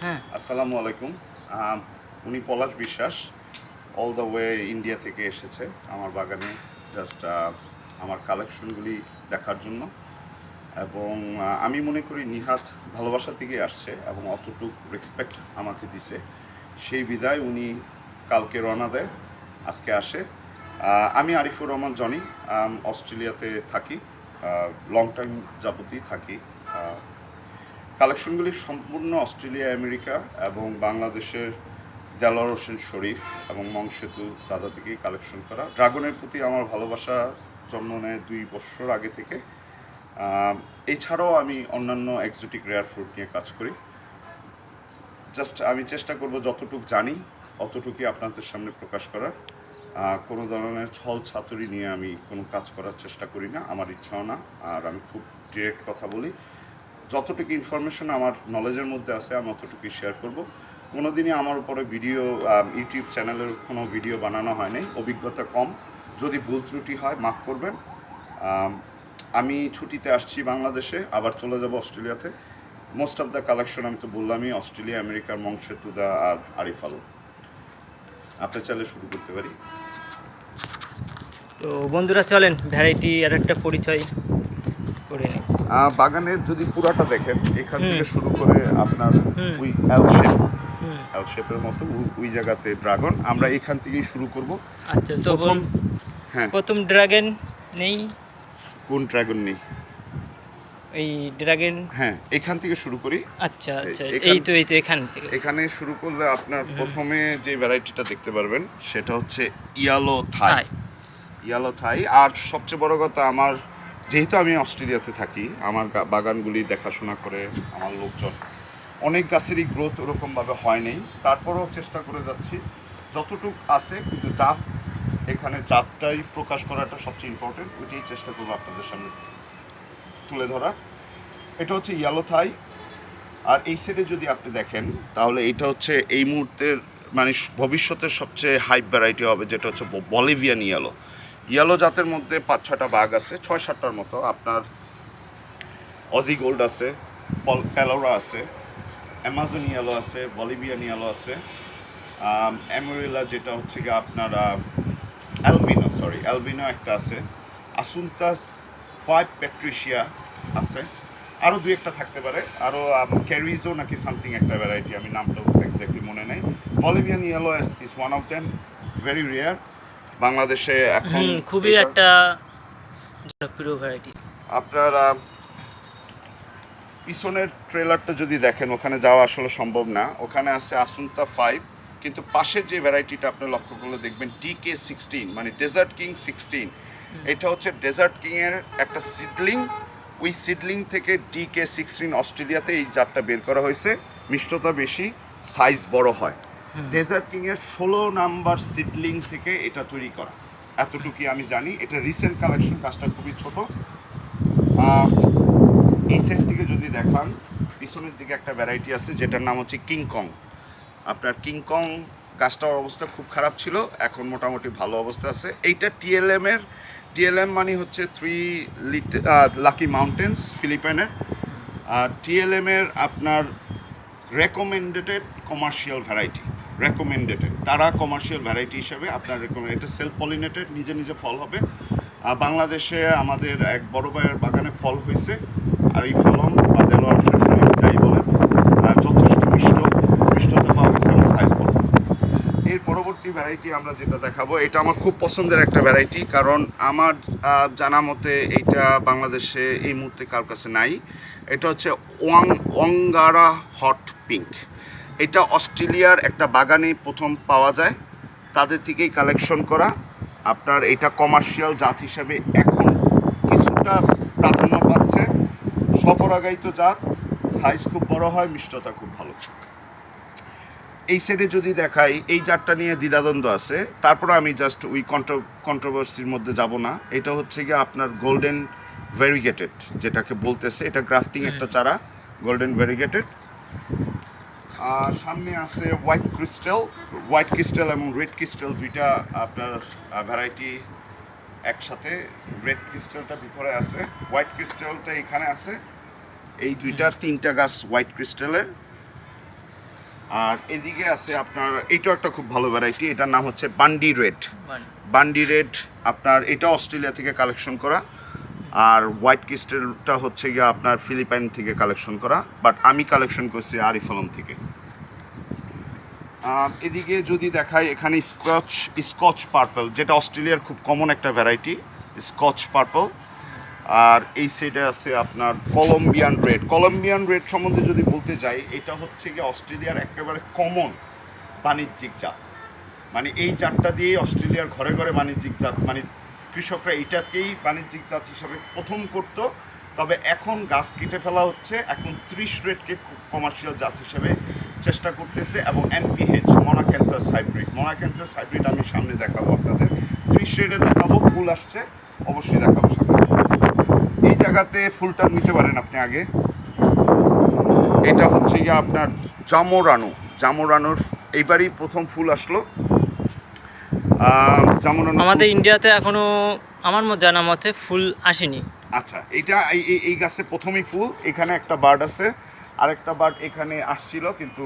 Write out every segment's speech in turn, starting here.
হ্যাঁ। আসসালামু আলাইকুম। উনি পলাশ বিশ্বাস। অল দ্য ওয়ে ইন্ডিয়া থেকে এসেছে আমার বাগানে জাস্ট আমার কালেকশনগুলি দেখার জন্য। এবং আমি মনে করি নিহাত ভালোবাসা থেকে আসছে এবং অতটুক রেসপেক্ট আমাকে দিছে। সেই বিদায় উনি কালকে রওনা দেয়, আজকে আসে। আমি আরিফুর রহমান, জনি। অস্ট্রেলিয়াতে থাকি। লং টাইম যাবতই থাকি। কালেকশনগুলি সম্পূর্ণ অস্ট্রেলিয়া, আমেরিকা এবং বাংলাদেশের দেলোয়ার হোসেন শরীফ এবং মংসেতু দাদা থেকেই কালেকশন করা। ড্রাগনের প্রতি আমার ভালোবাসা জন্ম নেয় দুই বছর আগে থেকে। এছাড়াও আমি অন্যান্য এক্সোটিক রেয়ার ফ্রুট নিয়ে কাজ করি। জাস্ট আমি চেষ্টা করব যতটুকু জানি, অতটুকুই আপনাদের সামনে প্রকাশ করার। কোনো ধরনের ছল ছাতুরি নিয়ে আমি কোনো কাজ করার চেষ্টা করি না, আমার ইচ্ছাও না। আর আমি খুব ডিরেক্ট কথা বলি। যতটুকু ইনফরমেশন আমার নলেজের মধ্যে আছে, আমি অতটুকুই শেয়ার করব। কোনোদিনই আমার উপরে ভিডিও ইউটিউব চ্যানেলের কোনো ভিডিও বানানো হয়নি। অভিজ্ঞতা কম। যদি ভুল ত্রুটি হয়, মাফ করবেন। আমি ছুটিতে আসছি বাংলাদেশে, আবার চলে যাব অস্ট্রেলিয়াতে। মোস্ট অফ দ্য কালেকশন আমি তো বললামই, অস্ট্রেলিয়া আমেরিকার মংসেতুদা আর আরিফ আলম। আপনি চাইলে শুরু করতে পারি। তো বন্ধুরা, চলেন, ভ্যারাইটি আর একটা পরিচয়। করে নিই। বাগানের যদি পুরাটা দেখেন এখান থেকে শুরু করে আপনার ওই এল শেপ এল শেপের মতো ওই- ওই জায়গাতে ড্রাগন আমরা এখান থেকেই শুরু করব। আচ্ছা তো প্রথম হ্যাঁ। প্রথম ড্রাগন নেই? কোন ড্রাগন নেই? এই ড্রাগন হ্যাঁ এখান থেকে শুরু করি। আচ্ছা আচ্ছা এই তো এই তো এখান থেকে। এখানে শুরু করলে আপনার প্রথমে যে ভ্যারাইটিটা দেখতে পারবেন সেটা হচ্ছে ইয়ালো থাই। ইয়ালো থাই আর সবচেয়ে বড় কথা আমার যেহেতু আমি অস্ট্রেলিয়াতে থাকি, আমার বাগানগুলি দেখাশোনা করে আমার লোকজন, অনেক গাছেরই গ্রোথ ওরকমভাবে হয় হয়নি তারপরেও চেষ্টা করে যাচ্ছি। যতটুক আছে, কিন্তু জাত, এখানে জাতটাই প্রকাশ করাটা সবচেয়ে ইম্পর্টেন্ট ওইটাই চেষ্টা করব আপনাদের সামনে তুলে ধরার। এটা হচ্ছে ইয়ালো থাই আর এই সাইডে যদি আপনি দেখেন, তাহলে এটা হচ্ছে এই মুহূর্তের মানে ভবিষ্যতের সবচেয়ে হাইপ ভ্যারাইটি হবে, যেটা হচ্ছে বলিভিয়ান ইয়েলো ইয়েলো জাতের মধ্যে পাঁচ ছটা বাঘ আছে, ছয় সাতটার মতো। আপনার অজি গোল্ড আছে পল প্যালোরা আছে অ্যামাজন ইয়েলো আছে বলিভিয়ান ইয়েলো আছে অ্যামোরিলা যেটা হচ্ছে গিয়ে আপনার অ্যালবিনো সরি অ্যালবিনো একটা আছে আসুন্তাস ফাইভ পেট্রিশিয়া আছে আরও দুই একটা থাকতে পারে আরও ক্যারিজো নাকি সামথিং একটা ভ্যারাইটি আমি নামটা এক্স্যাক্টলি মনে নেই। Bolivian yellow is one of them very rare বাংলাদেশে এখন খুবই একটা জনপ্রিয় ভ্যারাইটি আপনারা পিছনের ট্রেলারটা যদি দেখেন ওখানে যাওয়া আসলে সম্ভব না। ওখানে আছে আসুন্তা ফাইভ কিন্তু পাশের যে ভ্যারাইটিটা আপনি লক্ষ্য করলে দেখবেন ডিকে সিক্সটিন মানে ডেজার্ট কিং সিক্সটিন এটা হচ্ছে ডেজার্ট কিংয়ের একটা সিডলিং ওই সিডলিং থেকে ডিকে সিক্সটিন অস্ট্রেলিয়াতে এই জাতটা বের করা হয়েছে। মিষ্টতা বেশি সাইজ বড় হয়। ডেজার্ট কিংয়ের ষোলো নাম্বার সিডলিং থেকে এটা তৈরি করা। এতটুকুই আমি জানি। এটা রিসেন্ট কালেকশন কাজটা খুবই ছোট। এই সেট থেকে যদি দেখান, পিছনের দিকে একটা ভ্যারাইটি আছে, যেটার নাম হচ্ছে কিংকং আপনার কিংকং গাছটার অবস্থা খুব খারাপ ছিল, এখন মোটামুটি ভালো অবস্থা আছে। এইটা টিএলএম এর। টিএলএম মানে হচ্ছে থ্রি লিট লাকি মাউন্টেন্স ফিলিপাইনের টিএলএম এর আপনার রেকমেন্ডেড কমার্শিয়াল ভ্যারাইটি রেকমেন্ডেটেড তারা কমার্শিয়াল ভ্যারাইটি হিসেবে আপনার রেকমেন্ড এটা সেলফ পলিনেটেড নিজে নিজে ফল হবে। বাংলাদেশে আমাদের এক বড় ভাইয়ের বাগানে ফল হয়েছে, আর এই ফলন বা দেলোয়ার হোসেন শরীফ যাই বলেন আহ, যথেষ্ট মিষ্ট মিষ্টতা পাওয়া গেছে এবং সাইজ বড় পরবর্তী ভ্যারাইটি আমরা যেটা দেখাবো, এটা আমার খুব পছন্দের একটা ভ্যারাইটি কারণ আমার জানা মতে এইটা বাংলাদেশে এই মুহূর্তে কারোর কাছে নাই। এটা হচ্ছে ওয়াং, ওয়াঙ্গারা হট পিঙ্ক এটা অস্ট্রেলিয়ার একটা বাগানে প্রথম পাওয়া যায়। তাদের থেকেই কালেকশন করা। আপনার এটা কমার্শিয়াল জাত হিসাবে এখন কিছুটা প্রাধান্য পাচ্ছে। সপরাগায়িত জাত সাইজ খুব বড় হয়, মিষ্টতা খুব ভালো এই সাইডে যদি দেখাই এই জাতটা নিয়ে দ্বিধাদ্বন্দ্ব আছে। তারপর আমি জাস্ট ওই কন্ট্রোভার্সির মধ্যে যাব না। এটা হচ্ছে গিয়ে আপনার গোল্ডেন ভেরিগেটেড যেটাকে বলতেছে। এটা গ্রাফটিং একটা চারা গোল্ডেন ভেরিগেটেড আর সামনে আছে হোয়াইট ক্রিস্টাল হোয়াইট ক্রিস্টাল এবং রেড ক্রিস্টাল দুইটা আপনার ভ্যারাইটি একসাথে। রেড ক্রিস্টালটা ভিতরে আছে। হোয়াইট ক্রিস্টালটা এখানে আছে। এই দুইটা তিনটা গাছ হোয়াইট ক্রিস্টালের আর এদিকে আছে আপনার এইটাও একটা খুব ভালো ভ্যারাইটি এটার নাম হচ্ছে বান্ডি রেড। বান্ডি। রেড আপনার এটা অস্ট্রেলিয়া থেকে কালেকশন করা আর হোয়াইট ক্রিস্টেলটা হচ্ছে গিয়ে আপনার ফিলিপাইন থেকে কালেকশন করা বাট আমি কালেকশন করছি আরিফ আলম থেকে। এদিকে যদি দেখাই এখানে স্কচ স্কচ পার্পল যেটা অস্ট্রেলিয়ার খুব কমন একটা ভ্যারাইটি স্কচ পার্পল। আর এই সাইডে আছে আপনার কলম্বিয়ান রেড কলম্বিয়ান রেড সম্বন্ধে যদি বলতে যাই, এটা হচ্ছে গিয়ে অস্ট্রেলিয়ার একেবারে কমন বাণিজ্যিক জাত। মানে এই জাতটা দিয়েই অস্ট্রেলিয়ার ঘরে ঘরে বাণিজ্যিক জাত মানে কৃষকরা এটাকেই বাণিজ্যিক জাত হিসাবে প্রথম করতো। তবে এখন গাছ কেটে ফেলা হচ্ছে, এখন ত্রিশ রেটকে কমার্শিয়াল জাত হিসেবে চেষ্টা করতেছে এবং এনপিএইচ মনাক্যান্থাস হাইব্রিড মনাক্যান্থাস হাইব্রিড আমি সামনে দেখাবো আপনাদের। ত্রিশ রেটে দেখাবো, ফুল আসছে, অবশ্যই দেখাবো সামনে। জায়গাতে ফুলটা নিতে পারেন আপনি আগে। এটা হচ্ছে গিয়ে আপনার জামোরানো। জামোরানোর এইবারই প্রথম ফুল আসলো। আহ, আমাদের ইন্ডিয়াতে এখনও আমার মত জানা মতে ফুল আসেনি। আচ্ছা এটা এই গাছে প্রথমেই ফুল এখানে একটা বার্ড আছে। আরেকটা বার্ড এখানে আসছিল কিন্তু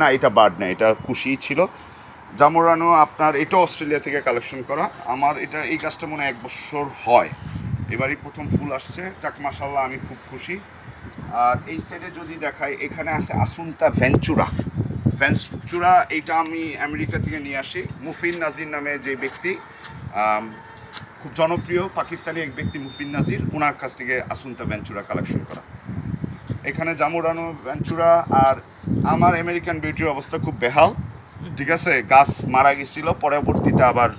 না এটা বার্ড না এটা খুশি ছিল। জামোরানো আপনার এটা অস্ট্রেলিয়া থেকে কালেকশন করা। আমার এটা এই গাছটা মনে এক বছর হয়। এবারই প্রথম ফুল আসছে। যাক মাসাল্লাহ আমি খুব খুশি। আর এই সাইডে যদি দেখাই, এখানে আছে আসুনতা ভেঞ্চুরা। ভেঞ্চুরা এইটা আমি আমেরিকা থেকে নিয়ে আসি। মুফিন নাজির নামে যে ব্যক্তি খুব জনপ্রিয় পাকিস্তানি এক ব্যক্তি, মুফিন নাজির ওনার কাছ থেকে আসুন্তা ভেঞ্চুরা কালেকশন করা। এখানে জামুরানো ভেঞ্চুরা, আর আমার আমেরিকান বিউটির অবস্থা খুব বেহাল। ঠিক আছে? গাছ মারা গেছিল, পরবর্তীতে আবার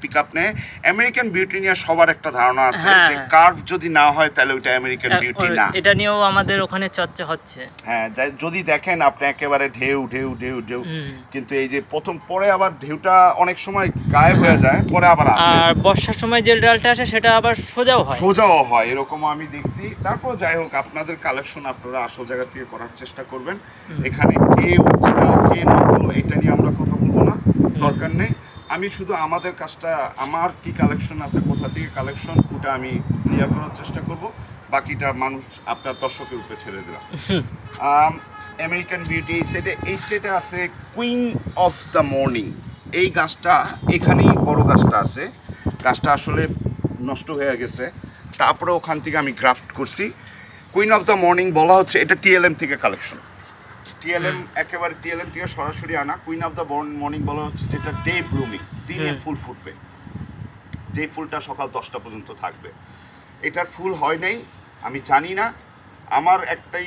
পিক আপ নেয়। আমেরিকান বিউটি নিয়ে সবার একটা ধারণা আছে হ্যাঁ। যে কার্ভ যদি না হয় তাহলে ওইটা আমেরিকান বিউটি না। এটা নিয়েও আমাদের ওখানে চর্চা হচ্ছে। হ্যাঁ যদি দেখেন আপনি একেবারে ঢেউ ঢেউ ঢেউ ঢেউ। কিন্তু এই যে প্রথম পরে আবার ঢেউটা অনেক সময় গায়েব হয়ে যায় পরে আবার আসে। আর বর্ষার সময় যে ডালটা আসে সেটা আবার সোজাও হয়। সোজাও হয় এরকম আমি দেখছি। তারপর যাই হোক আপনাদের কালেকশন আপনারা আসল জায়গা থেকে করার চেষ্টা করবেন। এখানে কে উঠছে না কে না এটা নিয়ে আমরা কথা বলব না। দরকার নেই। আমি শুধু আমাদের কাজটা আমার কি কালেকশন আছে কোথা থেকে কালেকশন ওটা আমি ক্লিয়ার করার চেষ্টা করব। বাকিটা মানুষ আপনার দর্শকের উপরে ছেড়ে দিলাম। আমেরিকান বিউটি এই সেটে এই সেটে আছে কুইন অফ দ্য মর্নিং এই গাছটা এখানেই বড় গাছটা আছে। গাছটা আসলে নষ্ট হয়ে গেছে। তারপরে ওখান থেকে আমি গ্রাফট করছি। কুইন অফ দ্য মর্নিং বলা হচ্ছে এটা টিএলএম থেকে কালেকশন টিএলএম একেবারে টিএলএম থেকে সরাসরি আনা। কুইন অফ দ্য মর্নিং বলা হচ্ছে যেটা ডে ব্লুমিং দিনে ফুল ফুটবে। যে ফুলটা সকাল দশটা পর্যন্ত থাকবে। এটার ফুল হয় নাই আমি জানি না। আমার একটাই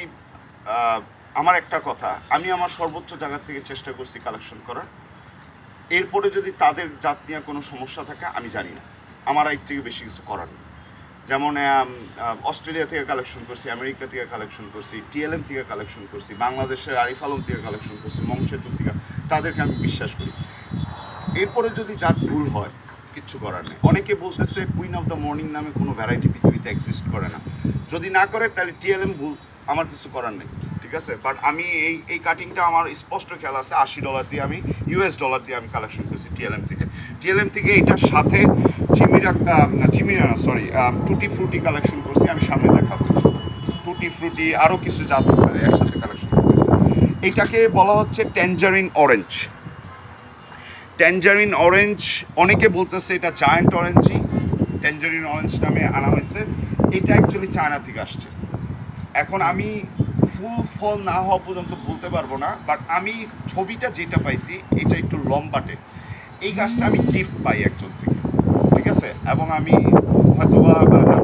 আমার একটা কথা আমি আমার সর্বোচ্চ জায়গা থেকে চেষ্টা করছি কালেকশন করার। এরপরে যদি তাদের জাত নিয়ে কোনো সমস্যা থাকে আমি জানি না। আমার এর থেকে বেশি কিছু করার নেই। যেমন অস্ট্রেলিয়া থেকে কালেকশন করছি, আমেরিকা থেকে কালেকশন করছি টিএলএম থেকে কালেকশন করছি, বাংলাদেশের আরিফ আলম থেকে কালেকশন করছি মংসেতু থেকে, তাদেরকে আমি বিশ্বাস করি। এরপরে যদি জাত ভুল হয়, কিচ্ছু করার নেই। অনেকে বলতেছে কুইন অফ দ্য মর্নিং নামে কোনো ভ্যারাইটি পৃথিবীতে এক্সিস্ট করে না। যদি না করে, তাহলে টিএলএম ভুল, আমার কিছু করার নেই। ঠিক আছে? বাট আমি এই এই কাটিংটা আমার স্পষ্ট খেয়াল আছে, আশি ডলার দিয়ে আমি ইউএস ডলার দিয়ে আমি কালেকশন করেছি টিএলএম থেকে। টিএলএম থেকে এটার সাথে চিমিরা চিমিরা না সরি টুটি ফ্রুটি কালেকশন করছি, আমি সামনে দেখাবো। টুটি ফ্রুটি আরও কিছু জাত একসাথে কালেকশন করতেছি এটাকে বলা হচ্ছে ট্যাঞ্জারিন অরেঞ্জ ট্যাঞ্জারিন অরেঞ্জ অনেকে বলতেছে এটা জায়ান্ট অরেঞ্জই ট্যাঞ্জারিন অরেঞ্জ নামে আনা হয়েছে। এটা অ্যাকচুয়ালি চায়না থেকে আসছে। এখন আমি ফুল ফল না হওয়া পর্যন্ত বলতে পারব না বাট আমি ছবিটা যেটা পাইছি, এটা একটু লম্বাটে। এই গাছটা আমি গিফট পাই একজন থেকে, ঠিক আছে? এবং আমি হয়তো বা বা না